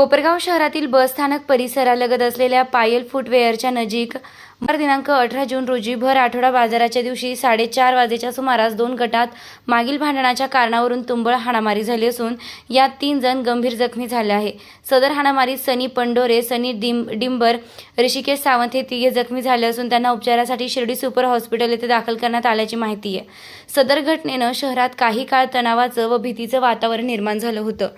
कोपरगाव शहरातील बसस्थानक परिसरालगत असलेल्या पायल फुटवेअरच्या नजीक मंगळवार दिनांक अठरा जून रोजी भर आठवडा बाजाराच्या दिवशी साडेचार वाजेच्या सुमारास दोन गटात मागील भांडणाच्या कारणावरून तुंबळ हाणामारी झाली असून यात तीन जण गंभीर जखमी झाले आहे. सदर हाणामारीत सनी पंडोरे सनी डिम डिंबर ऋषिकेश सावंत हे तिघे जखमी झाले असून त्यांना उपचारासाठी शिर्डी सुपर हॉस्पिटल येथे दाखल करण्यात आल्याची माहिती आहे. सदर घटनेनं शहरात काही काळ तणावाचं व भीतीचं वातावरण निर्माण झालं होतं.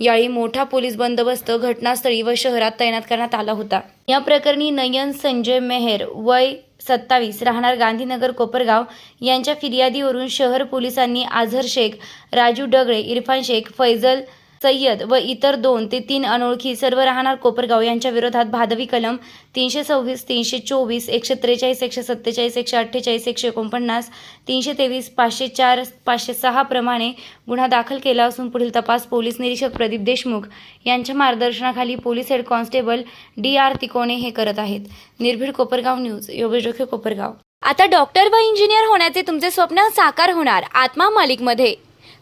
यावेळी मोठा पोलीस बंदोबस्त घटनास्थळी व शहरात तैनात करण्यात आला होता. या प्रकरणी नयन संजय मेहर वय सत्तावीस राहणार गांधीनगर कोपरगाव यांच्या फिर्यादीवरून शहर पोलिसांनी आझर शेख राजू डगळे इरफान शेख फैजल सय्यद व इतर दोन ते तीन अनोळखी सर्व राहणार कोपरगाव यांच्या विरोधात भादवी कलम तीनशे सव्वीस तीनशे चोवीस एकशे त्रेचाळीस एकशे सत्तेचाळीस एकशे अठ्ठेचाळीस एकशे एकोणपन्नास तीनशे तेवीस पाचशे चार पाचशे सहा प्रमाणे गुन्हा दाखल केला असून पुढील तपास पोलीस निरीक्षक प्रदीप देशमुख यांच्या मार्गदर्शनाखाली police head constable D R Tikone हे करत आहेत. निर्भीड कोपरगाव न्यूज योगेश कोपरगाव. आता डॉक्टर व इंजिनियर होण्याचे तुमचे स्वप्न साकार होणार. आत्मा मालिकमध्ये.